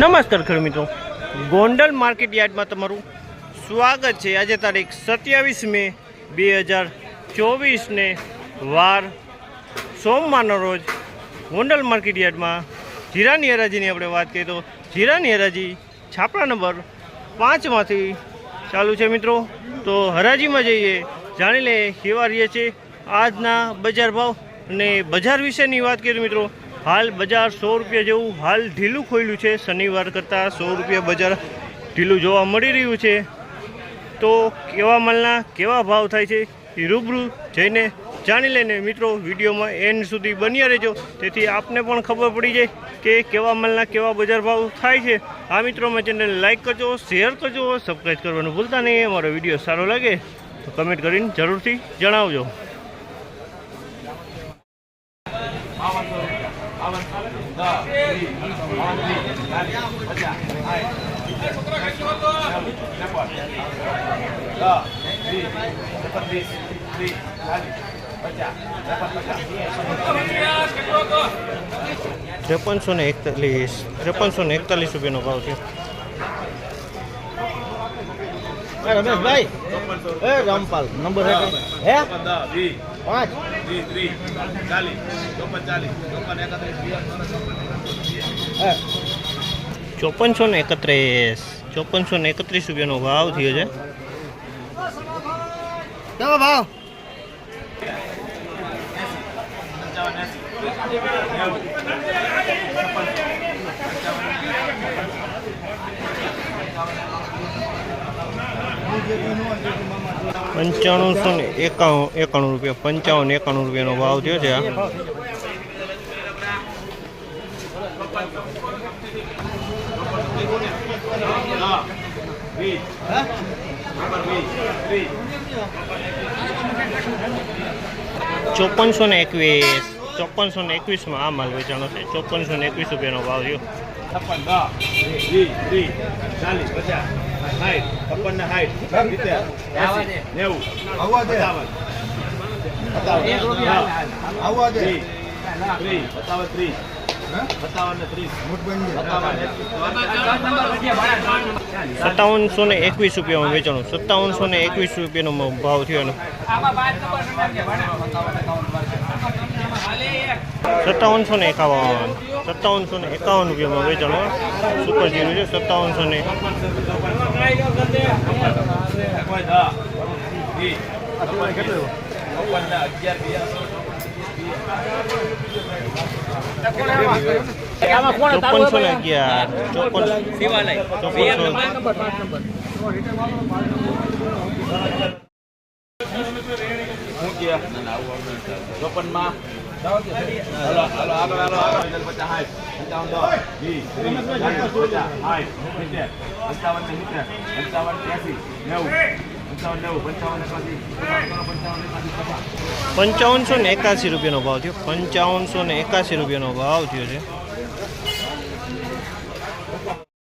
નમસ્કાર ખેડૂત મિત્રો. ગોંડલ માર્કેટ યાર્ડમાં તમારું સ્વાગત છે. આજે તારીખ સત્યાવીસ મે બે હજાર ચોવીસને વાર સોમવારનો રોજ ગોંડલ માર્કેટ યાર્ડમાં જીરાની હરાજીની આપણે વાત કરીએ તો જીરાની હરાજી છાપરા નંબર પાંચમાંથી ચાલુ છે મિત્રો. તો હરાજીમાં જઈએ, જાણી લઈએ કેવા રહીએ છે આજના બજાર ભાવ અને બજાર વિશેની વાત કરીએ મિત્રો હાલ બજાર સો રૂપિયા જેવું હાલ ઢીલું ખોલ્યું છે. શનિવાર કરતાં સો રૂપિયા બજાર ઢીલું જોવા મળી રહ્યું છે. તો કેવા માલના કેવા ભાવ થાય છે એ રૂબરૂ જઈને જાણી લઈને મિત્રો વિડીયોમાં એન્ડ સુધી બન્યા રહેજો. તેથી આપને પણ ખબર પડી જાય કે કેવા માલના કેવા બજાર ભાવ થાય છે. આ મિત્રોમાં ચેનલ લાઇક કરજો, શેર કરજો, સબસ્ક્રાઈબ કરવાનું ભૂલતા નહીં. અમારો વીડિયો સારો લાગે તો કમેન્ટ કરીને જરૂરથી જણાવજો. ત્રેપનસો ને એકતાલીસ ત્રેપનસો ને એકતાલીસ રૂપિયાનો ભાવ છે. રમેશભાઈ એ રામપાલ નંબર હે? પાંચ. હે. ચોપનસો ને એકત્રીસ. ચોપનસો ને એકત્રીસ રૂપિયાનો ભાવ થયો છે. કેવો ભાવ? પંચાણુંસો ને એકાણું એકાણું રૂપિયા, પંચાવન, એકાણું રૂપિયાનો ભાવ થયો છે ચોપનસો ને એકવીસ, ચોપનસો ને એકવીસમાં આ માલ વેચાણો છે. ચોપનસો ને એકવીસ રૂપિયાનો ભાવ થયો. છપ્પન, દસ, વીસ, ત્રીસ, ચાલીસ, પચાસ, સાઠ છપ્પન ને સાઠ નેવું. ત્રીસ. સત્તાવનસો ને એકવીસ રૂપિયામાં વેચાણું. સત્તાવનસો ને એકવીસ રૂપિયાનો ભાવ થયો એનો. સત્તાવનસો ને એકાવન. સત્તાવનસો ને એકાવન રૂપિયામાં વેચાણો સુપર જીરું છે, સત્તાવનસો ને ચોપનસો ને અગિયાર, ચોપન ચોપનસો હું પંચાવનસો ને એકાસી રૂપિયાનો ભાવ થયો. પંચાવનસો ને એકાસી રૂપિયાનો ભાવ થયો છે.